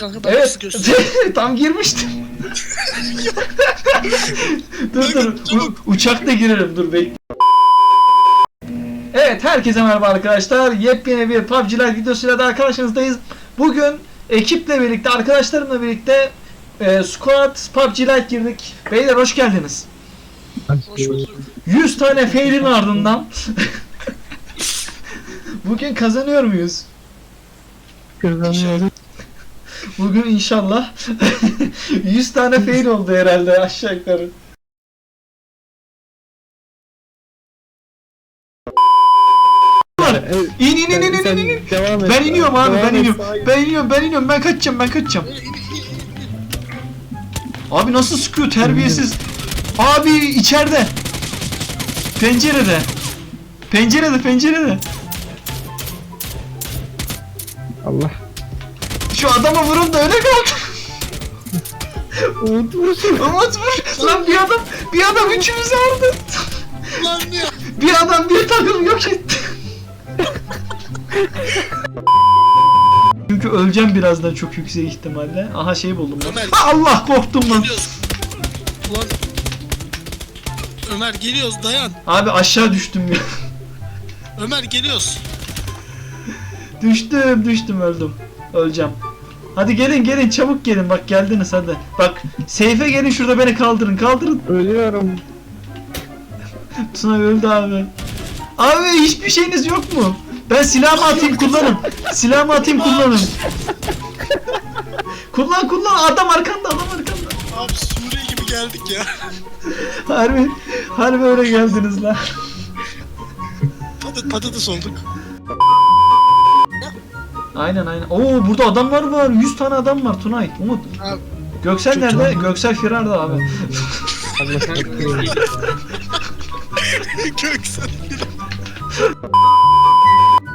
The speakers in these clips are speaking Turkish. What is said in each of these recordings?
kanka ben Evet. Tam girmiştim. dur dur. U- uçakta girerim dur bekle. Evet herkese merhaba arkadaşlar. Yepyeni bir PUBG Lite videosuyla daha karşınızdayız. Bugün ekiple birlikte, arkadaşlarımla birlikte e, Squad PUBG Lite girdik. Beyler hoş geldiniz. Hoş bulduk. 100 tane fail'in ardından Bugün kazanıyor muyuz? Kazanıyoruz. Bugün inşallah 100 tane fail oldu herhalde aşağı yukarı. İn in in in in in in. Devam et. Ben iniyorum abi Devam ben et, iniyorum. sağa. Ben iniyorum ben iniyorum ben kaçacağım ben kaçacağım. Abi nasıl sıkıyor terbiyesiz. Abi içeride. Pencerede. Pencerede pencerede. Allah. Şu adama vurun da öyle kaldı. Umut vursun. Umut vur. Lan bir adam bir adam üçümüzü aldı. Lan ya. Bir adam bir takım yok etti. Çünkü öleceğim birazdan çok yüksek ihtimalle. Aha şey buldum. Ömer. Allah korktum lan. Geliyoruz. Ulan. Ömer geliyoruz dayan. Abi aşağı düştüm ya. Ömer geliyoruz. düştüm düştüm öldüm. Öleceğim. Hadi gelin gelin çabuk gelin bak geldiniz hadi. Bak seyfe gelin şurada beni kaldırın kaldırın. Ölüyorum. Tuna öldü abi. Abi hiçbir şeyiniz yok mu? Ben silahımı atayım kullanın. Silahımı atayım kullanın. kullan kullan adam arkanda adam arkanda. Abi Suriye gibi geldik ya. Harbi harbi öyle geldiniz lan. Patat patates olduk. Aynen aynen. Oo burada adamlar var. 100 tane adam var Tunay. Umut. Abi. Göksel Çok nerede? iyi. Göksel firarda abi. Göksel.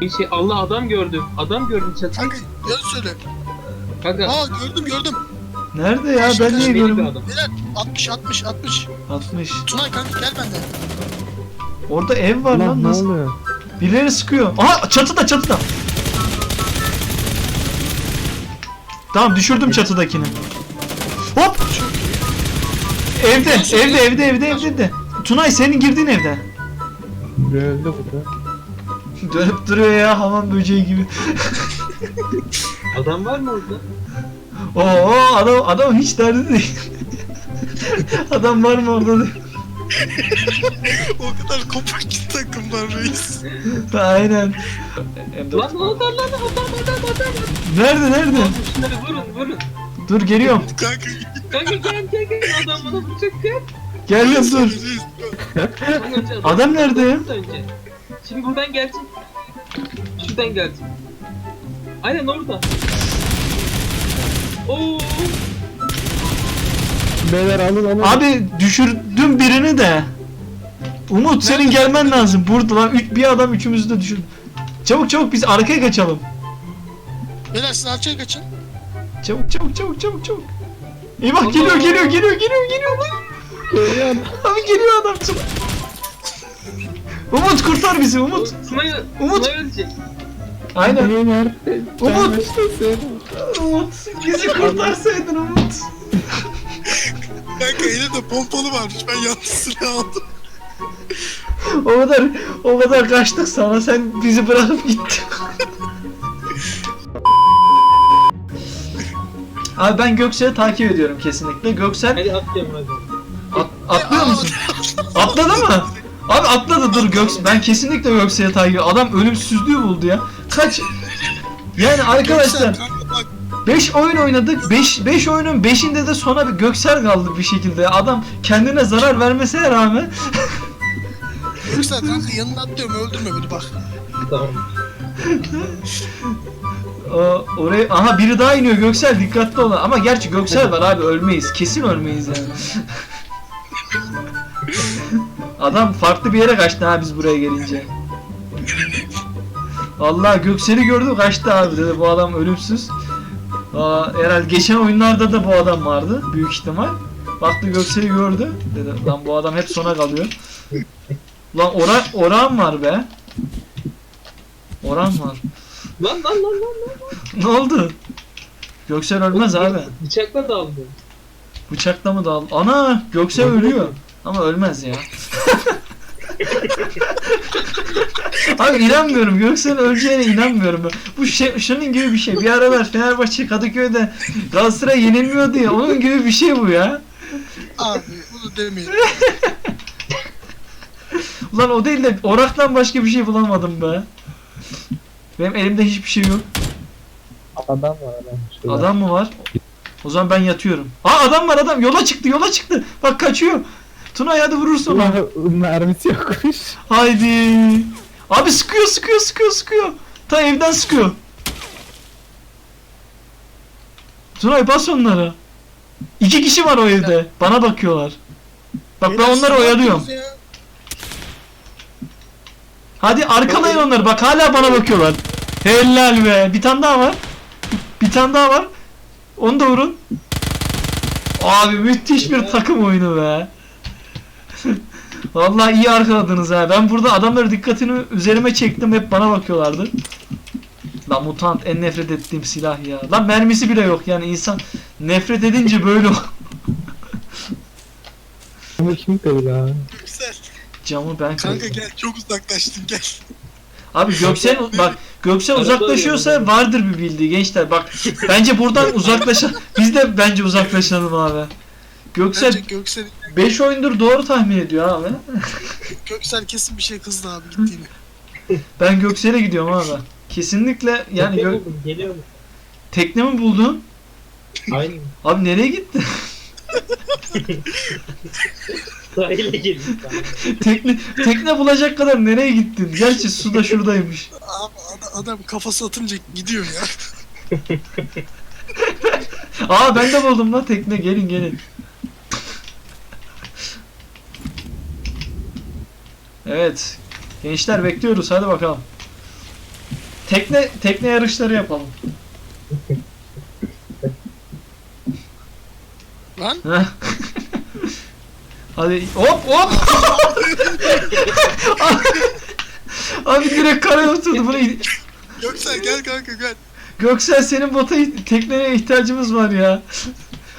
Bir şey Allah adam gördüm. Adam gördüm çatı. Kanka yarı söyle. Kanka Aa gördüm gördüm. Nerede ya? Ben niye adam. Beyler 60 60 60. 60. Tunay kanka gel benden. Orada ev var lan. Lan ne Nasıl? oluyor? Birileri sıkıyor. Aha çatıda çatıda. Tamam düşürdüm çatıdakini. Hop! Evde, evde, evde, evde, evde de. Tunay senin girdiğin evde. Öldü burada. Dönüp duruyor ya hamam böceği gibi. Adam var mı orada? Oo adam adam hiç derdi değil. adam var mı orada. O kadar kopak ki takımlar reis. Aynen. Lan adam lan adam adam adam. Nerede nerede? Şunları vurun vurun. Dur geliyorum. Kanka Kanka gel gel gel adam bana vuracak gel. Geliyorum dur. Adam nerede. Şimdi buradan gelecek. Şuradan gelecek. Aynen orada. Oo. Beyler alın alın. Abi düşürdüm birini de. Umut senin gelmen lazım. Burada lan üç, bir adam üçümüzü de düşürdü. Çabuk çabuk biz arkaya kaçalım. Beyler siz arkaya kaçın. Çabuk çabuk çabuk çabuk çabuk. İyi bak geliyor geliyor geliyor geliyor geliyor. Geliyor. Abi geliyor adam çabuk. Umut kurtar bizi Umut. Sınayı, Umut. Sınayı ölecek. Aynen. Nerede? Umut. Umut bizi kurtarsaydın Umut. Kanka elimde pompalı varmış ben yanlışını aldım. O kadar o kadar kaçtık sana sen bizi bırakıp gittin. Abi ben Göksel'i takip ediyorum kesinlikle. Göksel Hadi atlayalım hadi. at- atlıyor musun? Atladı mı? Abi atladı dur Göks. Ben kesinlikle Göksel'i takip ediyorum. Adam ölümsüzlüğü buldu ya. Kaç? Yani arkadaşlar Göksel, kanka bak 5 oyun oynadık. 5 5 oyunun 5'inde de sona bir Göksel kaldı bir şekilde. Adam kendine zarar vermesine rağmen Göksel kanka yanına atlıyorum öldürme beni bak. Tamam. O, oraya aha biri daha iniyor Göksel dikkatli ol. Ama gerçi Göksel var abi ölmeyiz. Kesin ölmeyiz yani. Adam farklı bir yere kaçtı ha biz buraya gelince. Vallahi Göksel'i gördü kaçtı abi dedi bu adam ölümsüz. Aa, herhalde geçen oyunlarda da bu adam vardı büyük ihtimal. Baktı Göksel'i gördü. Dedi lan bu adam hep sona kalıyor. Lan ora oran var be. Oran var. Lan lan lan lan lan. Ne oldu? Göksel ölmez abi. Bıçakla daldı. Bıçakla mı dal? Ana Göksel ölüyor. Ama ölmez ya. Abi inanmıyorum. Göksel öleceğine inanmıyorum. Bu şey, şunun gibi bir şey. Bir aralar Fenerbahçe Kadıköy'de Galatasaray yenilmiyordu ya. Onun gibi bir şey bu ya. Abi bunu demeyin. Ulan o değil de oraktan başka bir şey bulamadım be. Benim elimde hiçbir şey yok. Adam var adam. Şurada. Adam mı var? O zaman ben yatıyorum. Aa adam var adam. Yola çıktı yola çıktı. Bak kaçıyor. Tunay hadi vurursun onu. Mermisi yokmuş. Haydi. Abi sıkıyor sıkıyor sıkıyor sıkıyor. Ta evden sıkıyor. Tunay bas onlara. İki kişi var o evde. Bana bakıyorlar. Bak ben onları oyalıyorum. ya? Hadi arkalayın onları. Bak hala bana bakıyorlar. Helal be. Bir tane daha var. Bir tane daha var. Onu da vurun. Abi müthiş bir takım oyunu be. Vallahi iyi arkaladınız ha. Ben burada adamların dikkatini üzerime çektim. Hep bana bakıyorlardı. Lan mutant en nefret ettiğim silah ya. Lan mermisi bile yok yani insan nefret edince böyle kim kırdı abi? Camı ben Kanka kırdım. gel çok uzaklaştın gel. Abi Göksel bak Göksel Arada uzaklaşıyorsa vardır bir bildiği gençler. Bak bence buradan uzaklaşa biz de bence uzaklaşalım abi. Göksel Bence Göksel, 5 oyundur doğru tahmin ediyor abi. Göksel kesin bir şey kızdı abi gittiğini. Ben Göksel'e gidiyorum abi. Kesinlikle yani Tekne gö- buldum, tekne mi buldun? Aynen. Abi nereye gitti? Sahile geliyor. tekne tekne bulacak kadar nereye gittin? Gerçi su da şuradaymış. Abi adam, adam kafası atınca gidiyor ya. Aa ben de buldum lan tekne gelin gelin. Evet. Gençler bekliyoruz hadi bakalım. Tekne tekne yarışları yapalım. Lan. Hadi hop hop. Abi direkt karaya oturdu. Bunu Göksel gel kanka gel. Göksel senin bota tekneye ihtiyacımız var ya.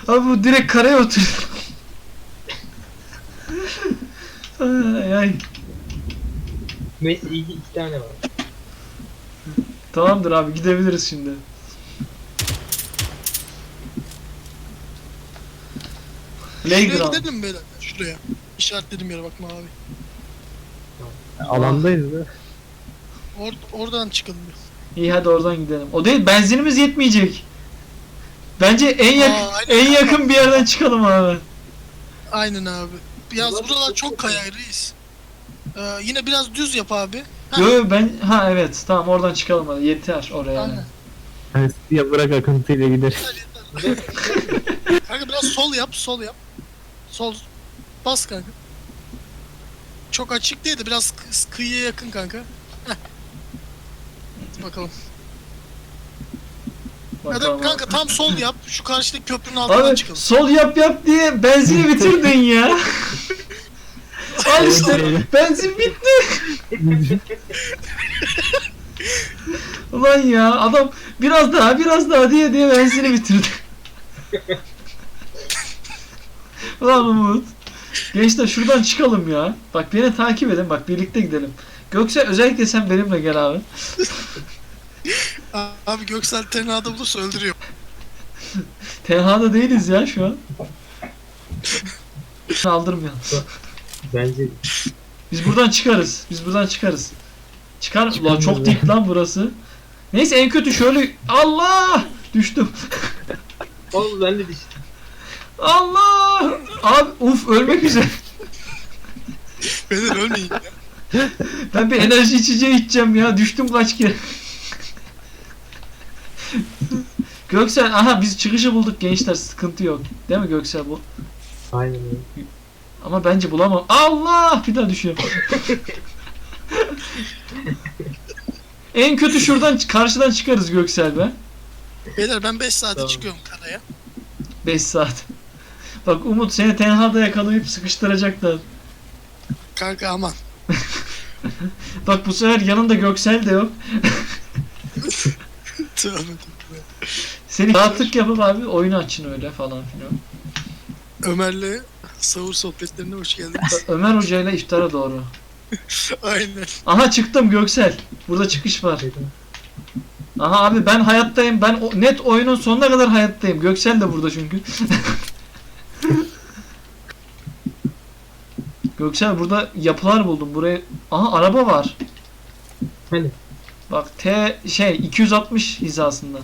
Abi bu direkt karaya oturdu. ay, ay. Messi iyi iki tane var. Tamamdır abi gidebiliriz şimdi. Şuraya Playground. gidelim beyler. Şuraya. İşaretledim yere bakma abi. Alandayız da. Or oradan çıkalım. bir. İyi hadi oradan gidelim. O değil benzinimiz yetmeyecek. Bence en yak Aa, aynen. en yakın bir yerden çıkalım abi. Aynen abi. Biraz Ulan buralar çok çok reis. Ee, yine biraz düz yap abi. Ha. Yo yo, ben ha evet tamam oradan çıkalım hadi yeter oraya. yani. Aynen. Yani ya bırak akıntıyla gideriz. Yeter yeter. kanka biraz sol yap, sol yap. Sol. Bas kanka. Çok açık değil de biraz kı- kıyıya yakın kanka. Heh. Bakalım. Bakalım Hadi abi. kanka tam sol yap. Şu karşıdaki köprünün altından Abi çıkalım. sol yap yap diye benzini bitirdin ya. Al işte benzin bitti. Ulan ya adam biraz daha biraz daha diye diye benzini bitirdi. Ulan Umut. Gençler şuradan çıkalım ya. Bak beni takip edin bak birlikte gidelim. Göksel özellikle sen benimle gel abi. Abi Göksel tenhada bulursa öldürüyor. Tenhada değiliz ya şu an. Aldırmayalım. Bence. Biz buradan çıkarız. Biz buradan çıkarız. Çıkar. Ulan çok dik lan burası. Neyse en kötü şöyle Allah düştüm. Oğlum ben de düştüm. Allah! Abi uf ölmek üzere. Beyler ölmeyin. ya. Ben bir enerji içeceği içeceğim ya. Düştüm kaç kere. Göksel aha biz çıkışı bulduk gençler sıkıntı yok. Değil mi Göksel bu? Aynen öyle. Ama bence bulamam. Allah! Bir daha düşüyor. en kötü şuradan karşıdan çıkarız Göksel be. Beyler ben 5 saate Tamam. çıkıyorum karaya. 5 saat. Bak Umut seni tenhada yakalayıp sıkıştıracaklar. Kanka aman. Bak bu sefer yanında Göksel de yok. Tövbe. Seni rahatlık yapıp abi oyunu açın öyle falan filan. Ömer'le sahur sohbetlerine hoş geldiniz. Ö- Ömer Hoca ile iftara doğru. Aynen. Aha çıktım Göksel. Burada çıkış var. Aha abi ben hayattayım. Ben o- net oyunun sonuna kadar hayattayım. Göksel de burada çünkü. Göksel burada yapılar buldum. Buraya aha araba var. Hani? Bak T şey 260 hizasında.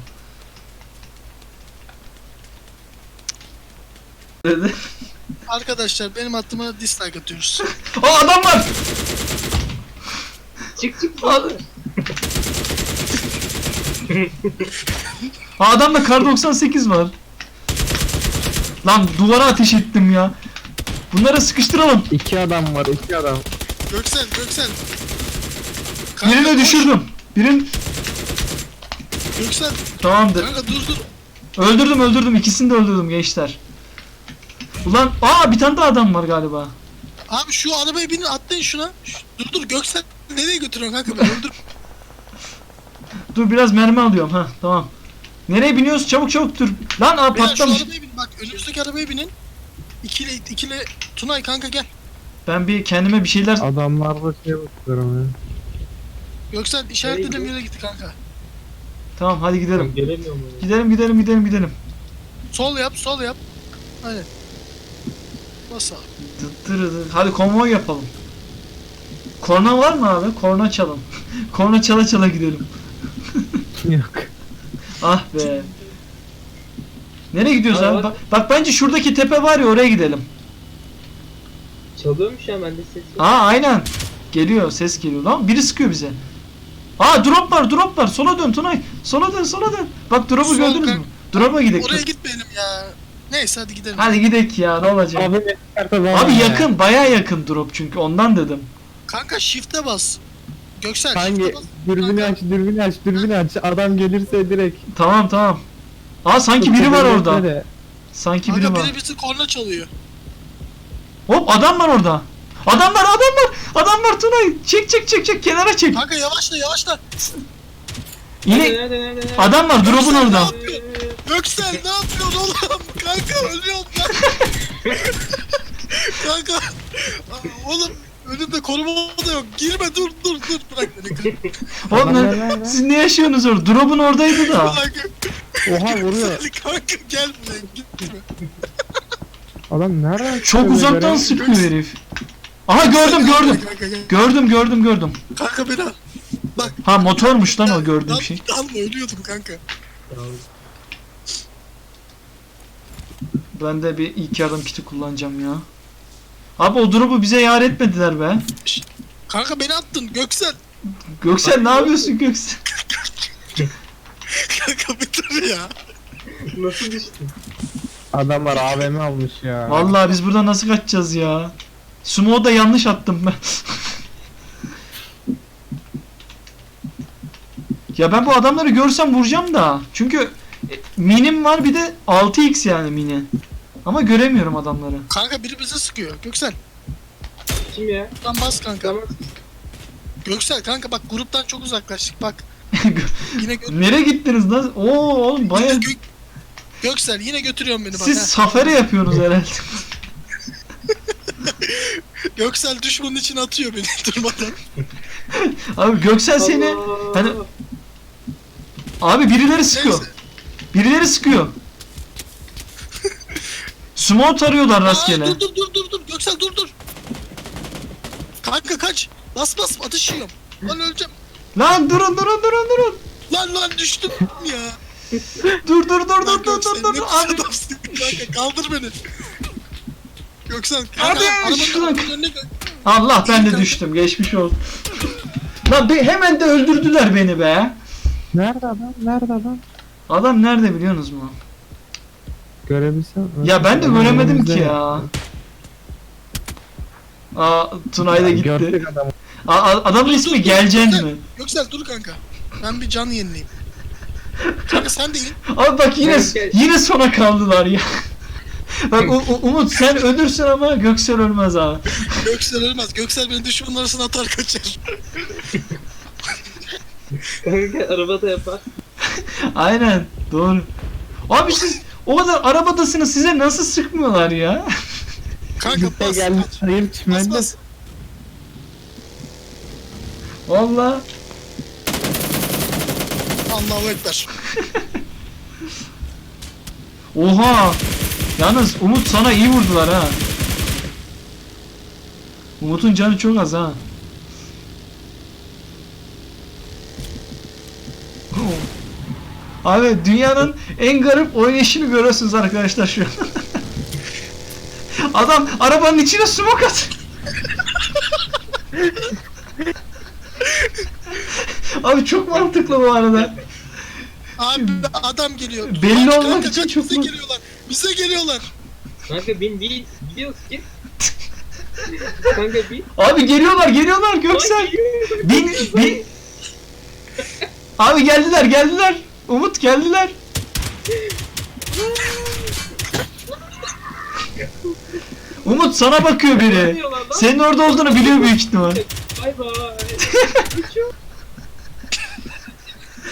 Dedi. Arkadaşlar benim attıma dislike atıyoruz. Aa adam var. Çık çık. Aa, Aa, adamda kar 98 var. Lan duvara ateş ettim ya. Bunları sıkıştıralım. İki adam var iki adam. Göksel, Göksel. Kanka, Birini koş. düşürdüm. Birin Göksel, tamamdır. kanka dur dur. Öldürdüm öldürdüm. İkisini de öldürdüm gençler. Ulan aa bir tane daha adam var galiba. Abi şu arabaya binin atlayın şuna. Şu- dur dur Göksel. Nereye götürüyorsun kanka beni öldür. Dur biraz mermi alıyorum ha tamam. Nereye biniyoruz? Çabuk çabuk dur. Lan aa Beyler şu patlamış. arabaya binin bak önümüzdeki arabaya binin. İkili ikili Tunay kanka gel. Ben bir kendime bir şeyler Adamlarda şey bakıyorum ya. Göksel işaretlediğim yere gitti kanka. Tamam hadi gidelim. Gelemiyorum. ya. Gidelim gidelim gidelim gidelim. Sol yap sol yap. Aynen. Bas abi. Dıt dırı dıt. Hadi konvoy yapalım. Korna var mı abi? Korna çalalım. Korna çala çala gidelim. Yok. Ah be. Nereye gidiyoruz Aa, abi? bak. Bak, bence şuradaki tepe var ya oraya gidelim. Çalıyormuş ya bende ses yok. Aa aynen. Geliyor ses geliyor lan. Biri sıkıyor bize. Aa drop var drop var. Sola dön Tunay. Sola dön sola dön. Bak drop'u Sol gördünüz mü? Drop'a gidelim. Oraya gitmeyelim ya. Neyse hadi gidelim. Hadi gidek ya ne olacak? Abi Abi ya. yakın baya yakın drop çünkü ondan dedim. Kanka shift'e bas. Göksel Hangi shift'e bas. dürbünü aç dürbünü aç dürbünü aç adam gelirse direkt. Tamam tamam. Aa sanki biri var orada. Sanki biri Kanka var. biri bizi korna çalıyor. Hop adam var orada. Adam var adam var. Adam var Tunay. Çek çek çek çek kenara çek. Kanka yavaşla yavaşla. Yine Nerede, nerede, nerede, nerede? adam var drop'un Göksel, orada. ne yapıyorsun? Göksel ne yapıyorsun oğlum? Kanka ölüyorum lan. Kanka. Oğlum önümde koruma da yok. Girme dur dur dur. Bırak beni. Oğlum Adam ne- nerede? siz ne yaşıyorsunuz orada? Drop'un oradaydı da. Kanka. Oha vuruyor. Kanka gel buraya gitme. Adam nereden Çok uzaktan böyle? sıkıyor herif. Aha gördüm gördüm. Kanka gel. Gördüm gördüm gördüm. Kanka beni al. Ha motormuş lan o gördüğüm şey. Dalma ölüyordum kanka. Ben de bir ilk yardım kiti kullanacağım ya. Abi o drop'u bize yar etmediler be. Kanka beni attın Göksel. Göksel ne yapıyorsun Göksel? Kanka bir dur ya. Nasıl düştün? Adamlar AVM almış ya. Vallahi biz buradan nasıl kaçacağız ya? Sumo'da da yanlış attım ben. ya ben bu adamları görsem vuracağım da. Çünkü e, minim var bir de 6x yani mini. Ama göremiyorum adamları. Kanka biri bizi sıkıyor. Göksel. Kim ya? Tam bas kanka. Tamam. Göksel kanka bak gruptan çok uzaklaştık bak. Yine gö- Nereye gittiniz lan? Oo oğlum baya... yine gö- Göksel yine götürüyorsun beni bak. Siz ha. safari yapıyorsunuz herhalde. Göksel düşmanın için atıyor beni durmadan. Abi Göksel seni... Allah. Hani- Abi birileri sıkıyor. Neyse. Birileri sıkıyor. Sumo tarıyorlar Aa, rastgele. dur dur dur dur dur. Göksel dur dur. Kanka kaç. Bas bas atış yiyorum. Lan öleceğim. Lan durun durun durun durun. Lan lan düştüm ya. Dur dur dur dur dur dur dur. Abi. adamsın kanka kaldır beni. Göksel kanka Abi, arabanın önüne Allah ben de düştüm. Geçmiş olsun. Lan be, hemen de öldürdüler beni be. Nerede adam? Nerede adam? Adam nerede biliyorsunuz mu? Görebilsem. Ya ben de göremedim ki ya. Aa Tunay da gitti. Gördük adamı. Aa, adamın ismi dur, Gelcen mi? Göksel dur kanka. Ben bir can yenileyim. Kanka sen de in. Abi bak yine yine sona kaldılar ya. bak U- U- Umut sen ölürsün ama Göksel ölmez abi. Göksel ölmez. Göksel beni düşmanın arasına atar kaçar. Kanka arabada yapar. Aynen doğru. Abi siz o kadar arabadasınız size nasıl sıkmıyorlar ya? Kanka bas. gelmiş Bas çimende. bas. Valla. Allahu Ekber. Oha. Yalnız Umut sana iyi vurdular ha. Umut'un canı çok az ha. Abi dünyanın en garip oynayışını görüyorsunuz arkadaşlar şu an. Adam arabanın içine smoke at. Abi çok mantıklı bu arada. Abi adam geliyor. Belli Kaç, olmak kanka, için çok bize geliyorlar. Bize geliyorlar. Kanka bin bin. Gidiyoruz git. Kanka bin. Abi geliyorlar geliyorlar Göksel. Ay, geliyor. Bin bin. Abi geldiler geldiler. Umut geldiler. Umut sana bakıyor biri. Senin orada olduğunu biliyor büyük ihtimal. Bay bay.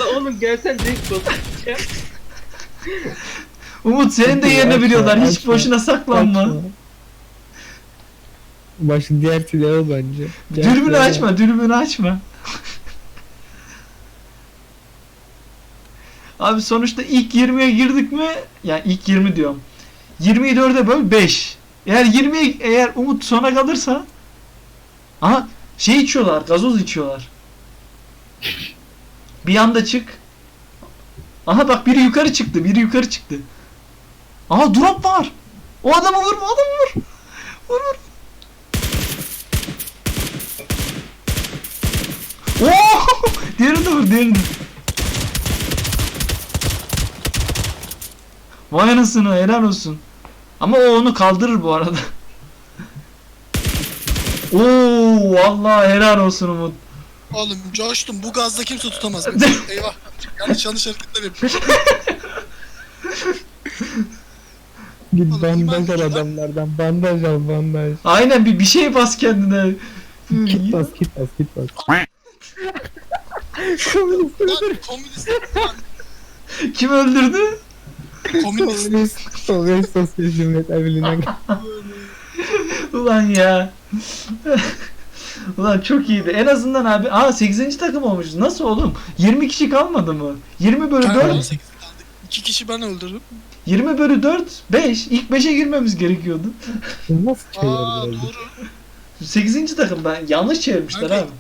La oğlum gelsen direkt basacağım. Umut senin de yerini biliyorlar. Hiç boşuna saklanma. Başın diğer silahı bence. Dürbünü açma, dürbünü açma. Abi sonuçta ilk 20'ye girdik mi? Yani ilk 20 diyorum. 20'yi 4'e böl 5. Eğer 20 eğer Umut sona kalırsa Aha şey içiyorlar, gazoz içiyorlar. Bir anda çık. Aha bak biri yukarı çıktı, biri yukarı çıktı. Aha drop var. O adamı vur, o adamı vur. Vur vur. Oo! Diğerini vur, diğerini. Vay anasını helal olsun. Ama o onu kaldırır bu arada. Oo vallahi helal olsun Umut. Oğlum coştum. Bu gazda kimse tutamaz. Eyvah. Yanlış yanlış hareketler yapıyorum. Git Oğlum, bandaj al adamlardan. Bandaj al bandaj. Aynen bir bir şey bas kendine. Kit bas kit bas kit bas. Komünist. Lan Kim öldürdü? Komünist. komünist sosyal cumhuriyetler birliğinden Ulan ya. Ulan çok iyiydi. En azından abi. Aa 8. takım olmuşuz. Nasıl oğlum? 20 kişi kalmadı mı? 20 bölü Kanka 4. 18 kaldı. İki kişi ben öldürdüm. 20 bölü 4. 5. İlk 5'e girmemiz gerekiyordu. Nasıl Aa çevirebiliriz? doğru. 8. takım ben yanlış çevirmişler Kanka- abi.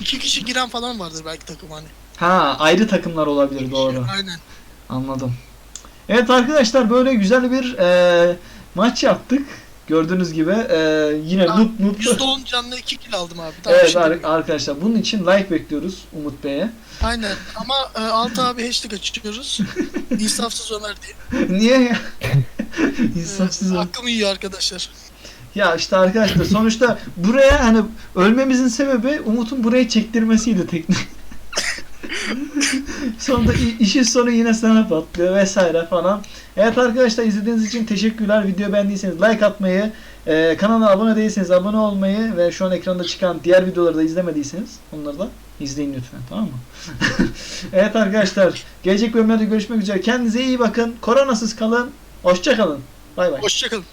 İki kişi giren falan vardır belki takım hani. Ha ayrı takımlar olabilir doğru. Aynen. Anladım. Evet arkadaşlar böyle güzel bir e, maç yaptık. Gördüğünüz gibi e, yine Aa, noob noob. %10 canlı 2 kill aldım abi. Daha Evet şey ar- arkadaşlar bunun için like bekliyoruz Umut Bey'e. Aynen ama e, Altı abi hashtag açıyoruz. İnsafsız Ömer diye. Niye ya? E, İnsafsız o. hakkımı yiyor arkadaşlar. Ya işte arkadaşlar sonuçta buraya hani ölmemizin sebebi Umut'un buraya çektirmesiydi teknik. Sonunda işin sonu yine sana patlıyor vesaire falan. Evet arkadaşlar izlediğiniz için teşekkürler. Video beğendiyseniz like atmayı, e, kanala abone değilseniz abone olmayı ve şu an ekranda çıkan diğer videoları da izlemediyseniz onları da izleyin lütfen tamam mı? evet arkadaşlar gelecek bölümlerde görüşmek üzere. Kendinize iyi bakın. Koronasız kalın. Hoşça kalın. Bay bay. Hoşçakalın.